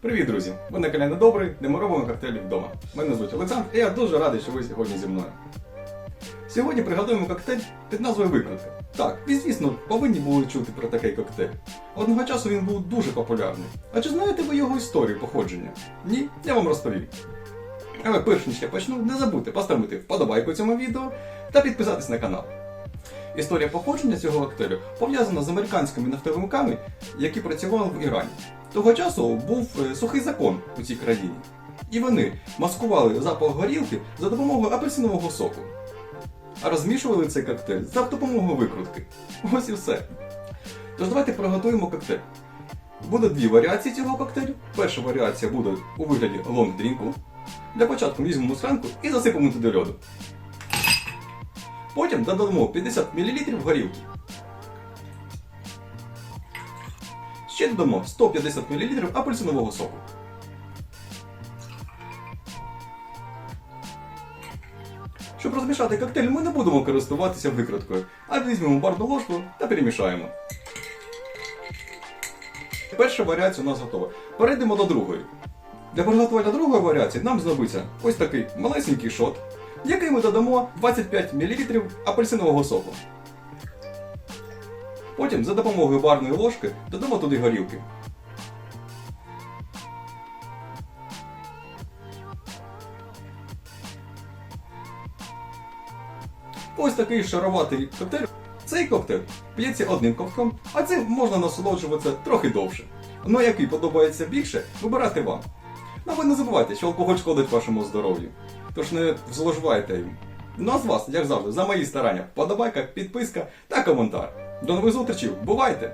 Привіт, друзі! Ви на каналі Добрий, де ми робимо коктейлі вдома. Мене звуть Олександр, і я дуже радий, що ви сьогодні зі мною. Сьогодні приготуємо коктейль під назвою Викрутка. Так, ви, звісно, повинні були чути про такий коктейль. Одного часу він був дуже популярний. А чи знаєте ви його історію походження? Ні? Я вам розповім. Але перш ніж я почну, не забудьте поставити вподобайку цьому відео та підписатись на канал. Історія походження цього коктейлю пов'язана з американськими нафтовиками, які працювали в Ірані. Того часу був е, сухий закон у цій країні. І вони маскували запах горілки за допомогою апельсинового соку. А розмішували цей коктейль за допомогою викрутки. Ось і все. Тож давайте приготуємо коктейль. Буде дві варіації цього коктейлю. Перша варіація буде у вигляді лонг-дрінку. Для початку візьмемо склянку і засипемо туди льоду. Потім додамо 50 мл горілки. Ще додамо 150 мл апельсинового соку. Щоб розмішати коктейль, ми не будемо користуватися викруткою, а візьмемо барну ложку та перемішаємо. Перша варіація у нас готова. Перейдемо до другої. Для приготування другої варіації нам знадобиться ось такий малесенький шот, в який ми додамо 25 мл апельсинового соку. Потім за допомогою барної ложки додамо туди горілки. Ось такий шароватий коктейль. Цей коктейль п'ється одним ковтком, а цим можна насолоджуватися трохи довше. Ну який подобається більше, вибирати вам. Ну ви не забувайте, що алкоголь шкодить вашому здоров'ю. Тож не зловживайте їм. Ну а з вас, як завжди, за мої старання, вподобайка, підписка та коментар. До нових зустрічей, бувайте!